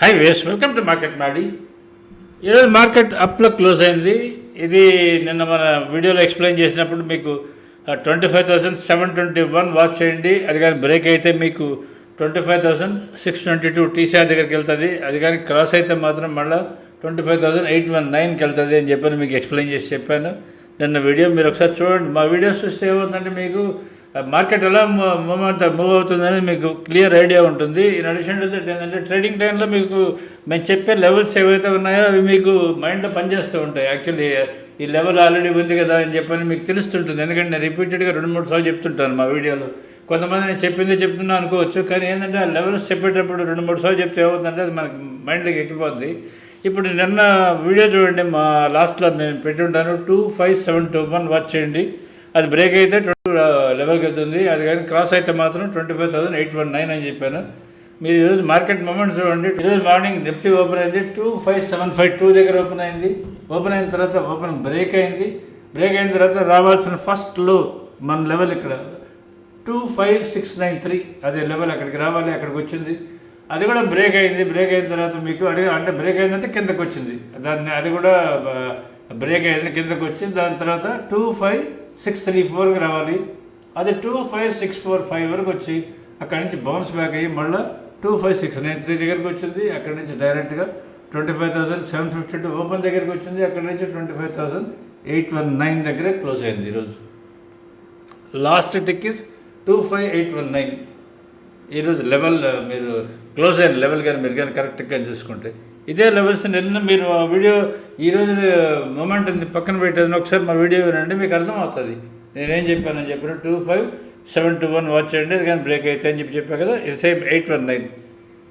Hi guys welcome to market మాడి ఈరోజు market అప్లో close అయింది. ఇది నిన్న మన వీడియోలో ఎక్స్ప్లెయిన్ చేసినప్పుడు మీకు twenty five thousand seven twenty one watch చేయండి. అది కానీ బ్రేక్ అయితే మీకు twenty five thousand six twenty two TCR దగ్గరికి వెళ్తుంది. అది కానీ క్రాస్ అయితే మాత్రం మళ్ళీ twenty five thousand eight one నైన్కి వెళ్తుంది అని చెప్పని మీకు ఎక్స్ప్లెయిన్ చేసి చెప్పాను. నిన్న వీడియో మీరు ఒకసారి చూడండి. మా వీడియోస్ చూస్తే ఏమవుతుందంటే మీకు మార్కెట్ ఎలా మూమెంట్ మూవ్ అవుతుందని మీకు క్లియర్ ఐడియా ఉంటుంది. ఇన్ అడిషన్ టు దట్ ఏంటంటే ట్రేడింగ్ టైంలో మీకు మేము చెప్పే లెవెల్స్ ఏవైతే ఉన్నాయో అవి మీకు మైండ్లో పనిచేస్తూ ఉంటాయి. యాక్చువల్లీ ఈ లెవెల్ ఆల్రెడీ ఉంది కదా అని చెప్పని మీకు తెలుస్తుంటుంది. ఎందుకంటే నేను రిపీటెడ్గా రెండు మూడు సార్లు చెప్తుంటాను మా వీడియోలో. కొంతమంది నేను చెప్పిందే చెప్తున్నా అనుకోవచ్చు కానీ ఏంటంటే ఆ లెవెల్స్ చెప్పేటప్పుడు రెండు మూడు సార్లు చెప్తే ఏమవుతుందంటే అది మనకి మైండ్లోకి ఎక్కిపోద్ది. ఇప్పుడు నిన్న వీడియో చూడండి మా లాస్ట్లో నేను పెట్టి ఉంటాను. Two five seven two one watch చేయండి. అది బ్రేక్ అయితే ట్వంటీ లెవెల్కి వెళ్తుంది. అది కానీ క్రాస్ అయితే మాత్రం twenty five thousand eight one nine అని చెప్పాను. మీరు ఈరోజు మార్కెట్ మూమెంట్ చూడండి. ఈరోజు మార్నింగ్ నిఫ్టీ ఓపెన్ అయింది. Two five seven five two దగ్గర ఓపెన్ అయింది. ఓపెన్ అయిన తర్వాత ఓపెన్ బ్రేక్ అయింది. బ్రేక్ అయిన తర్వాత రావాల్సిన ఫస్ట్లో మన లెవెల్ ఇక్కడ two five six nine three అదే లెవెల్ అక్కడికి రావాలి అక్కడికి వచ్చింది. అది కూడా బ్రేక్ అయింది. బ్రేక్ అయిన తర్వాత మీకు అడిగి అంటే బ్రేక్ అయిందంటే కిందకు వచ్చింది. దాన్ని అది కూడా బ్రేక్ అయింది కిందకు వచ్చి దాని తర్వాత టూ ఫైవ్ సిక్స్ త్రీ ఫోర్కి రావాలి. అది two five six four five వరకు వచ్చి అక్కడి నుంచి బౌన్స్ బ్యాక్ అయ్యి మళ్ళీ two five six nine three దగ్గరికి వచ్చింది. అక్కడి నుంచి డైరెక్ట్గా twenty five thousand seven fifty two open దగ్గరికి వచ్చింది. అక్కడి నుంచి twenty five thousand eight one nine దగ్గర క్లోజ్ అయింది ఈరోజు last tick is two five eight one nine ఈరోజు లెవెల్ మీరు క్లోజ్ అయిన లెవెల్ కానీ మీరు కానీ కరెక్ట్గా చూసుకుంటే ఇదే లెవెల్స్ నిన్న మీరు వీడియో ఈరోజు మూమెంట్ ఉంది పక్కన పెట్టేది. ఒకసారి మా వీడియో వినండి మీకు అర్థమవుతుంది. నేనేం చెప్పానని చెప్పిన two five seven two one watch చేయండి కానీ బ్రేక్ అయితే అని చెప్పి చెప్పా కదా సేమ్ ఎయిట్ వన్ నైన్.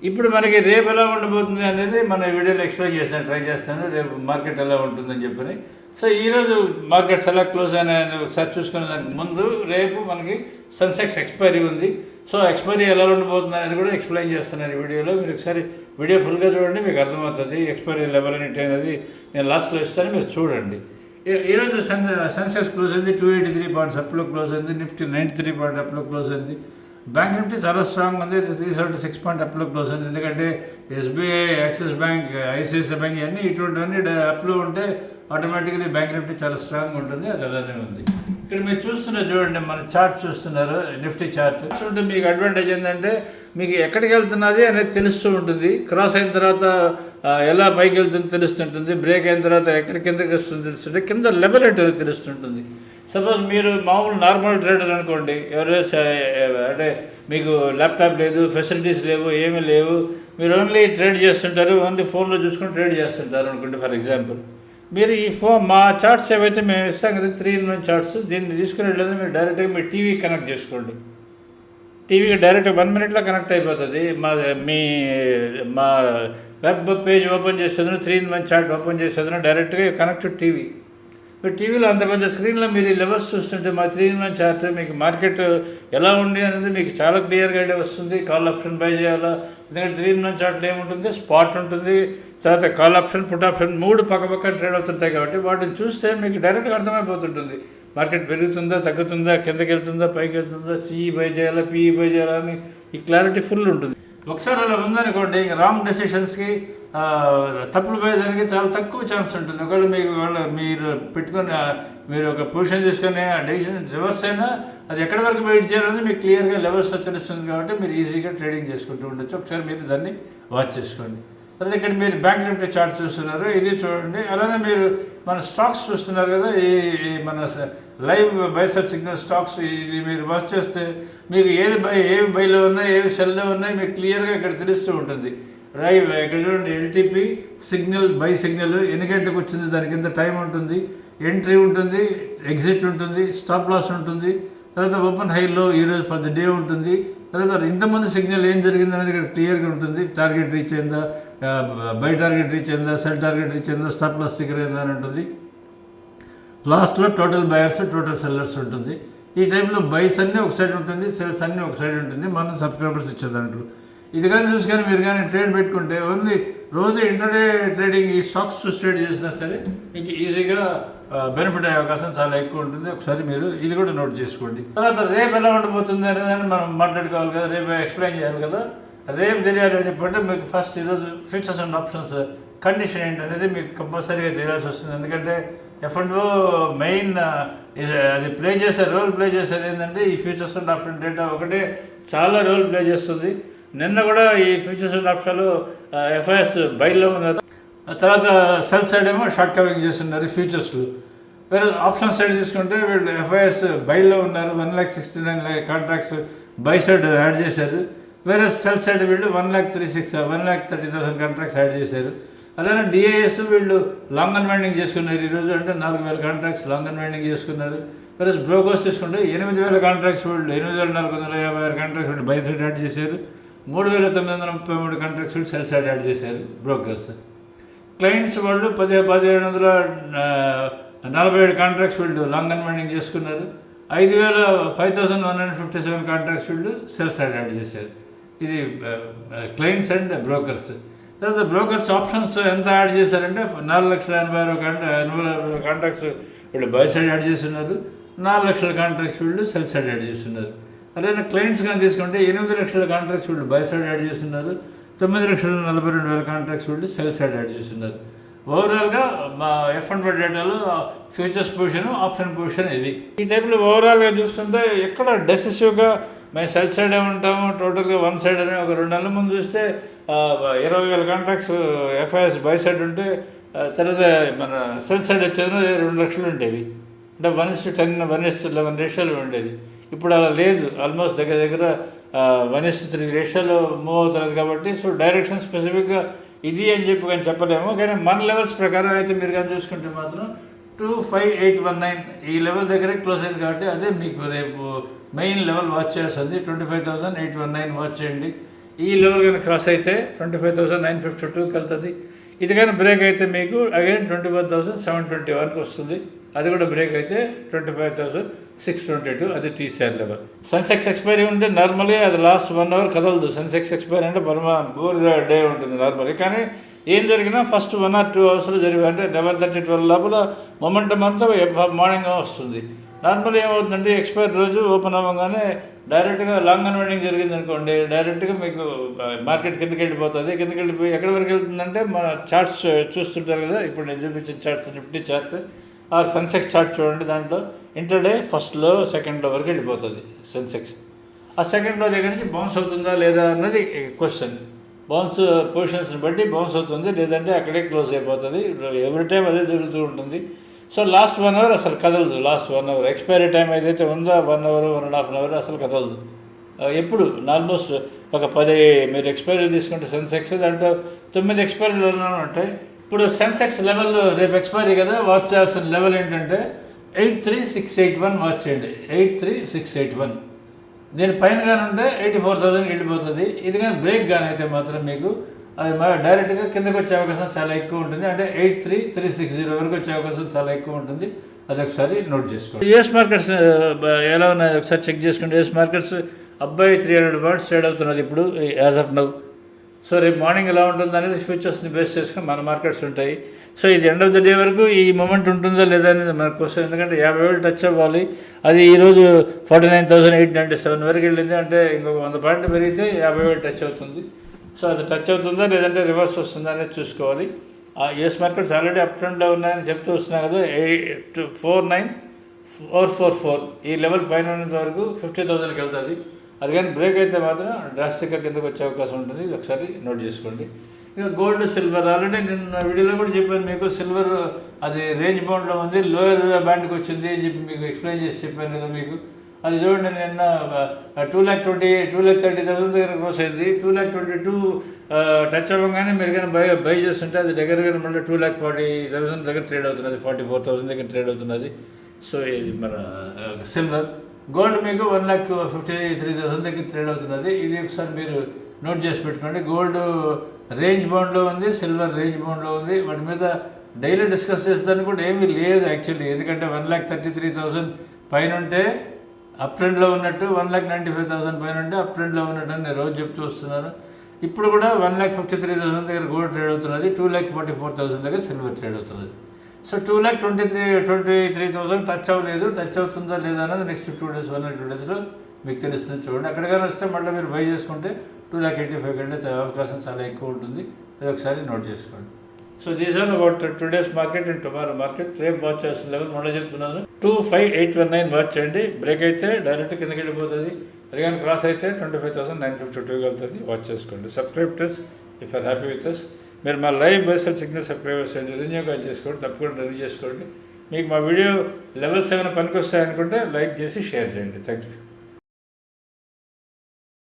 ఇప్పుడు మనకి రేపు ఎలా ఉండబోతుంది అనేది మన వీడియోలో ఎక్స్ప్లెయిన్ చేస్తాను ట్రై చేస్తాను రేపు మార్కెట్ ఎలా ఉంటుందని చెప్పని. సో ఈరోజు మార్కెట్స్ ఎలా క్లోజ్ అనేది ఒకసారి చూసుకునే దానికి ముందు రేపు మనకి సన్సెక్స్ ఎక్స్పైరీ ఉంది. సో ఎక్స్పైరీ ఎలా ఉండబోతుంది అనేది కూడా ఎక్స్ప్లెయిన్ చేస్తున్నాను ఈ వీడియోలో. మీరు ఒకసారి వీడియో ఫుల్గా చూడండి మీకు అర్థమవుతుంది ఎక్స్పైరీ లెవెల్ అనేది నేను లాస్ట్లో ఇస్తాను మీరు చూడండి. ఈరోజు సన్ సెన్సెస్ క్లోజ్ అయింది? టూ ఎయిటీ త్రీ పాయింట్స్ అప్లో క్లోజ్ అయింది. నిఫ్టీ నైంటీ త్రీ పాయింట్ అప్లో క్లోజ్ అయింది. బ్యాంక్ నిఫ్టీ చాలా స్ట్రాంగ్ ఉంది. త్రీ సెవెంటీ సిక్స్ పాయింట్ అప్లో క్లోజ్ అయింది. ఎందుకంటే SBI Axis bank ICICI bank ఇవన్నీ ఇటువంటివన్నీ అప్లో ఉంటే ఆటోమేటిక్లీ బ్యాంక్ నిఫ్టీ చాలా స్ట్రాంగ్ ఉంటుంది. అది అలానే ఉంది. ఇక్కడ మీరు చూస్తున్నారు చూడండి మన చార్ట్ చూస్తున్నారు నిఫ్టీ చార్ట్ చూస్తుంటే మీకు అడ్వాంటేజ్ ఏంటంటే మీకు ఎక్కడికి వెళ్తున్నది అనేది తెలుస్తూ ఉంటుంది. క్రాస్ అయిన తర్వాత ఎలా పైకి వెళ్తుందో తెలుస్తుంటుంది. బ్రేక్ అయిన తర్వాత ఎక్కడ కిందకి వస్తుందో తెలుస్తుంటే కింద లెవెల్ ఏంటో తెలుస్తుంటుంది. సపోజ్ మీరు మామూలు నార్మల్ ట్రేడర్ అనుకోండి ఎవరో అంటే మీకు ల్యాప్టాప్ లేదు ఫెసిలిటీస్ లేవు ఏమీ లేవు. మీరు ఓన్లీ ట్రేడ్ చేస్తుంటారు ఓన్లీ ఫోన్లో చూసుకొని ట్రేడ్ చేస్తుంటారు అనుకోండి ఫర్ ఎగ్జాంపుల్ మీరు ఈ ఫోన్ మా చార్ట్స్ ఏవైతే మేము ఇస్తాం కదా త్రీ ఇన్ వన్ చార్ట్స్ దీన్ని తీసుకుని మీరు డైరెక్ట్గా మీ టీవీ కనెక్ట్ చేసుకోండి. టీవీకి డైరెక్ట్ వన్ మినిట్లో కనెక్ట్ అయిపోతుంది. మా మీ మా వెబ్ పేజ్ ఓపెన్ చేసేదను three in one chart open చేసేదను డైరెక్ట్గా కనెక్ట్ టీవీ మీరు టీవీలో అంత పెద్ద స్క్రీన్లో మీరు ఈ లెవెల్స్ చూస్తుంటే మా త్రీ ఇన్ వన్ చార్ట్ మీకు మార్కెట్ ఎలా ఉంది అనేది మీకు చాలా క్లియర్గా ఐడియా వస్తుంది. కాల్ ఆప్షన్ బై చేయాలా? ఎందుకంటే త్రీ ఇన్ వన్ చార్ట్లో ఏముంటుంది? స్పాట్ ఉంటుంది. తర్వాత కాల్ ఆప్షన్ పుట్ ఆప్షన్ మూడు పక్కపక్కన ట్రేడ్ అవుతుంటాయి కాబట్టి వాటిని చూస్తే మీకు డైరెక్ట్గా అర్థమైపోతుంటుంది. మార్కెట్ పెరుగుతుందా తగ్గుతుందా కిందకి వెళ్తుందా పైకి వెళ్తుందా సిఈ బై చేయాలా పిఈ బై చేయాలా అని ఈ క్లారిటీ ఫుల్ ఉంటుంది. ఒకసారి అలా ఉందనుకోండి రాంగ్ డెసిషన్స్కి తప్పులు పోయేదానికి చాలా తక్కువ ఛాన్స్ ఉంటుంది. ఒకవేళ మీకు వాళ్ళ మీరు పెట్టుకుని మీరు ఒక పొజిషన్ తీసుకుని ఆ డెసిషన్ రివర్స్ అయినా అది ఎక్కడి వరకు వెయిట్ చేయాలనేది మీకు క్లియర్గా లెవెల్స్ తెలుస్తుంది కాబట్టి మీరు ఈజీగా ట్రేడింగ్ చేసుకుంటూ ఉండొచ్చు. ఒకసారి మీరు దాన్ని వాచ్ చేసుకోండి. తర్వాత ఇక్కడ మీరు బ్యాంక్ నిఫ్టీ చార్ట్ చూస్తున్నారు. ఇది చూడండి. అలానే మీరు మన స్టాక్స్ చూస్తున్నారు కదా ఈ మన లైవ్ బైసర్ సిగ్నల్ స్టాక్స్ ఇది మీరు వాచ్ చేస్తే మీకు ఏది బై ఏవి బైలో ఉన్నాయి ఏవి సెల్లో ఉన్నాయి మీకు క్లియర్గా ఇక్కడ తెలుస్తూ ఉంటుంది. లైవ్ ఇక్కడ చూడండి ఎల్టీపీ సిగ్నల్ బై సిగ్నల్ ఎన్ని గంటలకు వచ్చింది దానికి ఎంత టైం ఉంటుంది ఎంట్రీ ఉంటుంది ఎగ్జిట్ ఉంటుంది స్టాప్ లాస్ ఉంటుంది తర్వాత ఓపెన్ హైలో ఈరోజు ఫర్ ద డే ఉంటుంది తర్వాత ఇంతమంది సిగ్నల్ ఏం జరిగింది అనేది ఇక్కడ క్లియర్గా ఉంటుంది టార్గెట్ రీచ్ అయిందా బై టార్గెట్ రీచ్ అయిందా సెల్ టార్గెట్ రీచ్ అయిందా స్టాప్ లాస్ స్టిక్కర్ అయిందా అని ఉంటుంది. లాస్ట్లో టోటల్ బయర్స్ టోటల్ సెల్లర్స్ ఉంటుంది. ఈ టైంలో బైస్ అన్నీ ఒక సైడ్ ఉంటుంది సెల్స్ అన్నీ ఒక సైడ్ ఉంటుంది మనం సబ్స్క్రైబర్స్ ఇచ్చే దాంట్లో. ఇది కానీ చూసుకొని మీరు కానీ ట్రేడ్ పెట్టుకుంటే ఓన్లీ రోజు ఇంటర్డే ట్రేడింగ్ ఈ స్టాక్స్ చూసి ట్రేడ్ చేసినా సరే మీకు ఈజీగా బెనిఫిట్ అయ్యే అవకాశం చాలా ఎక్కువ ఉంటుంది. ఒకసారి మీరు ఇది కూడా నోట్ చేసుకోండి. తర్వాత రేపు ఎలా ఉండబోతుంది అనేది మనం మాట్లాడుకోవాలి కదా రేపు ఎక్స్ప్లెయిన్ చేయాలి కదా. అదేం తెలియాలి చెప్పంటే మీకు ఫస్ట్ ఈరోజు ఫీచర్స్ అండ్ ఆప్షన్స్ కండిషన్ ఏంటనేది మీకు కంపల్సరీగా తెలియాల్సి వస్తుంది. ఎందుకంటే ఎఫ్ అండ్ మెయిన్ అది ప్లే చేసే రోల్ ప్లే చేసేది ఏంటంటే ఈ ఫీచర్స్ అండ్ ఆప్షన్ డేటా ఒకటే చాలా రోల్ ప్లే చేస్తుంది. నిన్న కూడా ఈ ఫీచర్స్ అండ్ ఆప్షన్లు ఎఫ్ఐఎస్ బయల్లో ఉన్నారు తర్వాత సెల్ సైడ్ ఏమో షార్ట్ కవరింగ్ చేస్తున్నారు ఫీచర్స్లు వేరే ఆప్షన్ సైడ్ తీసుకుంటే వీళ్ళు ఎఫ్ఐఎస్ బైలో ఉన్నారు. One lakh sixty nine lakh contracts buy side add చేశారు. వేరే సెల్ సైడ్ వీళ్ళు one lakh three six one lakh thirty thousand contracts add చేశారు. అలానే డిఐఎస్ వీళ్ళు లాంగ్ అండ్ వెండింగ్ చేసుకున్నారు ఈరోజు అంటే నాలుగు వేల కాంట్రాక్ట్స్ లాంగ్ అండ్ వెండింగ్ చేసుకున్నారు. వేరే బ్రోకర్స్ తీసుకుంటే ఎనిమిది వేల కాంట్రాక్ట్స్ వీళ్ళు ఎనిమిది వేల నాలుగు వందల యాభై ఆరు కాంట్రాక్ట్స్ వీళ్ళు బై సైడ్ యాడ్ చేశారు. మూడు వేల తొమ్మిది వందల ముప్పై మూడు కాంట్రాక్ట్స్ వీళ్ళు సెల్ సైడ్ యాడ్ చేశారు బ్రోకర్స్ క్లయింట్స్ వాళ్ళు పది పదిహేడు వందల నలభై ఏడు కాంట్రాక్ట్స్ వీళ్ళు లాంగ్ అండ్ వెండింగ్ చేసుకున్నారు. ఐదు వేల five thousand one hundred fifty seven contracts వీళ్ళు సెల్ సైడ్ యాడ్ చేశారు. ఇది క్లయింట్స్ అండ్ బ్రోకర్స్ తర్వాత బ్రోకర్స్ ఆప్షన్స్ ఎంత యాడ్ చేశారంటే నాలుగు లక్షల ఎనభై ఆరు కాంట్రా ఎనభై ఆరు కాంట్రాక్ట్స్ వీళ్ళు బై సైడ్ యాడ్ చేస్తున్నారు. నాలుగు లక్షల కాంట్రాక్ట్స్ వీళ్ళు సెల్ సైడ్ యాడ్ చేస్తున్నారు. అదే క్లయింట్స్ కానీ తీసుకుంటే ఎనిమిది లక్షల కాంట్రాక్ట్స్ వీళ్ళు బై సైడ్ యాడ్ చేస్తున్నారు. తొమ్మిది లక్షల నలభై రెండు వేల కాంట్రాక్ట్స్ వీళ్ళు సెల్ సైడ్ యాడ్ చేస్తున్నారు. ఓవరాల్గా మా ఎఫ్ అండ్ వన్ డేటాలో ఫ్యూచర్స్ పొజిషన్ ఆప్షన్ పొజిషన్ ఇది. ఈ టైప్లో ఓవరాల్గా చూస్తుంటే ఎక్కడ డెసిసివ్గా మేము సెల్ సైడే ఉంటాము టోటల్గా వన్ సైడ్ అని ఒక రెండు నెలల ముందు చూస్తే ఇరవై వేల కాంట్రాక్ట్స్ ఎఫ్ఐఎస్ బై సైడ్ ఉంటే తర్వాత మన సెల్ సైడ్ వచ్చేది రెండు లక్షలు ఉండేవి. అంటే one is ten one is eleven రేషియోలో ఉండేది. ఇప్పుడు అలా లేదు. ఆల్మోస్ట్ దగ్గర దగ్గర వన్ ఇస్ త్రీ రేషియోలో మూవ్ అవుతున్నది కాబట్టి సో డైరెక్షన్ స్పెసిఫిక్గా ఇది అని చెప్పి కానీ చెప్పలేము. కానీ మన లెవెల్స్ ప్రకారం అయితే మీరు కానీ చూసుకుంటే మాత్రం two five eight one nine ఈ లెవెల్ దగ్గరే క్లోజ్ అయింది కాబట్టి అదే మీకు రేపు మెయిన్ లెవెల్ వాచ్ చేస్తుంది. Twenty five thousand eight one nine watch చేయండి. ఈ లెవెల్ కానీ క్రాస్ అయితే twenty five thousand nine fifty టూకి వెళ్తుంది ఇది కానీ బ్రేక్ అయితే మీకు again twenty one thousand seven twenty వన్కి వస్తుంది. అది కూడా బ్రేక్ అయితే twenty five thousand six twenty two అది టీసీఆర్ లెవెల్. సెన్సెక్స్ ఎక్స్పైరీ ఉంటే నార్మల్గా అది లాస్ట్ వన్ అవర్ కదలదు. సెన్సెక్స్ ఎక్స్పైరీ అంటే పరమా బోర్ డే ఉంటుంది నార్మల్గా కానీ ఏం జరిగినా ఫస్ట్ వన్ ఆర్ టూ అవర్స్లో జరిగి అంటే లెవెన్ థర్టీ ట్వెల్వ్ లోపల మొమెంటం అంతా మార్నింగ్ వస్తుంది. నార్మల్ ఏమవుతుందంటే ఎక్స్పైర్ రోజు ఓపెన్ అవ్వగానే డైరెక్ట్గా లాంగ్ అన్వైడింగ్ జరిగింది అనుకోండి డైరెక్ట్గా మీకు మార్కెట్ కిందకి వెళ్ళిపోతుంది. కిందకి వెళ్ళిపోయి ఎక్కడి వరకు వెళ్తుందంటే మన చార్ట్స్ చూస్తుంటారు కదా ఇప్పుడు నేను చూపించిన చార్ట్స్ నిఫ్టీ చార్ట్ ఆ సెన్సెక్స్ చార్ట్ చూడండి దాంట్లో ఇంటర్డే ఫస్ట్లో సెకండ్లో వరకు వెళ్ళిపోతుంది సెన్సెక్స్ ఆ సెకండ్లో దగ్గర నుంచి బౌన్స్ అవుతుందా లేదా అన్నది క్వశ్చన్ బౌన్స్ పొజిషన్స్ని బట్టి బౌన్స్ అవుతుంది లేదంటే అక్కడే క్లోజ్ అయిపోతుంది. ఎవ్రీ టైం అదే జరుగుతూ ఉంటుంది. సో లాస్ట్ వన్ అవర్ అసలు కదలదు. Last one hour. Expiry time ఏదైతే ఉందో one hour one and half an hour అసలు కదలదు. ఎప్పుడు? ఆల్మోస్ట్ ఒక పది మీరు ఎక్స్పైరీ తీసుకుంటే సెన్సెక్స్ దాంట్లో తొమ్మిది ఎక్స్పైరీలు ఉంటాయి ఇప్పుడు సెన్సెక్స్ లెవెల్ రేపు ఎక్స్పైరీ కదా వాచ్ చేయాల్సిన లెవెల్ ఏంటంటే eight three six eight one watch చేయండి. Eight three six eight one. దీని పైన కానీ ఉంటే ఎయిటీ ఫోర్ థౌసండ్కి వెళ్ళిపోతుంది. ఇది కానీ బ్రేక్ కానీ అయితే మాత్రం మీకు అది డైరెక్ట్గా కిందకి వచ్చే అవకాశం చాలా ఎక్కువ ఉంటుంది. అంటే eight three three six zero వరకు వచ్చే అవకాశం చాలా ఎక్కువ ఉంటుంది. అది ఒకసారి నోట్ చేసుకోండి. యూఎస్ మార్కెట్స్ ఎలా ఉన్నాయి? ఒకసారి చెక్ చేసుకోండి. యూఎస్ మార్కెట్స్ అబ్బాయి త్రీ హండ్రెడ్ పాయింట్స్ ట్రేడ్ అవుతున్నది ఇప్పుడు యాజ్ ఆఫ్ నౌ. సో రేపు మార్నింగ్ ఎలా ఉంటుంది అనేది ఫ్యూచర్స్ని బేస్ చేసుకుని మన మార్కెట్స్ ఉంటాయి. సో ఇది ఎండ్ ఆఫ్ ద డే వరకు ఈ మూమెంట్ ఉంటుందా లేదా అనేది మనకు కోసం ఎందుకంటే యాభై వేలు టచ్ అవ్వాలి. అది ఈరోజు forty nine thousand eight ninety seven వరకు వెళ్ళింది అంటే ఇంకొక వంద పాయింట్ పెరిగితే యాభై వేలు టచ్ అవుతుంది. సో అది టచ్ అవుతుందా లేదంటే రివర్స్ వస్తుందా అనేది చూసుకోవాలి. ఆ యుఎస్ మార్కెట్స్ ఆల్రెడీ అప్ ట్రెండ్లో ఉన్నాయని చెప్తూ వస్తున్నా కదా eight four nine four four four. ఈ లెవెల్ పైన ఉన్నంత వరకు ఫిఫ్టీ థౌసండ్కి వెళ్తుంది. అది కానీ బ్రేక్ అయితే మాత్రం డ్రాస్టిక్గా కిందకు వచ్చే అవకాశం ఉంటుంది. ఇది ఒకసారి నోట్ చేసుకోండి. ఇక గోల్డ్ సిల్వర్ ఆల్రెడీ నిన్న వీడియోలో కూడా చెప్పాను మీకు సిల్వర్ అది రేంజ్ బౌండ్లో ఉంది లోయర్ బ్యాండ్కి వచ్చింది అని చెప్పి మీకు ఎక్స్ప్లెయిన్ చేసి చెప్పాను కదా మీకు. అది చూడండి నిన్న two lakh twenty two lakh thirty thousand దగ్గర క్రోస్ అయింది. Two lakh twenty two touch అవ్వగానే మీరు కానీ బై బై చేస్తుంటే అది దగ్గర దగ్గర మళ్ళీ టూ ల్యాక్ ఫార్టీ థౌసండ్ దగ్గర ట్రేడ్ అవుతున్నది ఫార్టీ ఫోర్ థౌసండ్ దగ్గర ట్రేడ్ అవుతున్నది. సో ఇది మన సిల్వర్ గోల్డ్ మీకు one lakh fifty three thousand దగ్గర ట్రేడ్ అవుతున్నది. ఇది ఒకసారి మీరు నోట్ చేసి పెట్టుకోండి. గోల్డ్ రేంజ్ బౌండ్లో ఉంది సిల్వర్ రేంజ్ బౌండ్లో ఉంది. వాటి మీద డైలీ డిస్కస్ చేసేదానికి కూడా ఏమీ లేదు యాక్చువల్లీ. ఎందుకంటే one lakh thirty three thousand పైన ఉంటే అప్ ట్రెండ్లో ఉన్నట్టు one lakh ninety five thousand పైన ఉంటే అప్ ట్రెండ్లో ఉన్నట్టు అని నేను రోజు చెప్తూ వస్తున్నాను. ఇప్పుడు కూడా one lakh fifty three thousand దగ్గర గోల్డ్ ట్రేడ్ అవుతున్నది. Two lakh forty four thousand దగ్గర సిల్వర్ ట్రేడ్ అవుతున్నది. So two lakh twenty three twenty three thousand touch అవ్వలేదు. టచ్ అవుతుందా లేదా అనేది next two days one two డేస్లో మీకు తెలుస్తుంది చూడండి. అక్కడికైనా వస్తే మళ్ళీ మీరు బై చేసుకుంటే టూ ల్యాక్ ఎయిటీ ఫైవ్ కంటే అవకాశం చాలా ఎక్కువ ఉంటుంది. అది ఒకసారి నోట్ చేసుకోండి. So these are about two days market and tomorrow market రేపు వాచ్ చేసిన లెవెల్ మొన్న చెప్తున్నాను two five eight one nine watch చేయండి. బ్రేక్ అయితే డైరెక్ట్ కిందకి వెళ్ళిపోతుంది. అది కానీ క్రాస్ అయితే twenty five thousand nine fifty two వెళ్తుంది వాచ్ చేసుకోండి subscribe టెస్ if are happy with us మీరు మా లైవ్ బేసల్ సిగ్నల్ సబ్స్క్రైబర్స్ అండి చేసుకోండి తప్పకుండా రివ్యూ చేసుకోండి. మీకు మా వీడియో లెవెల్ సెవెన్ పనికి వస్తాయనుకుంటే లైక్ చేసి షేర్ చేయండి. Thank you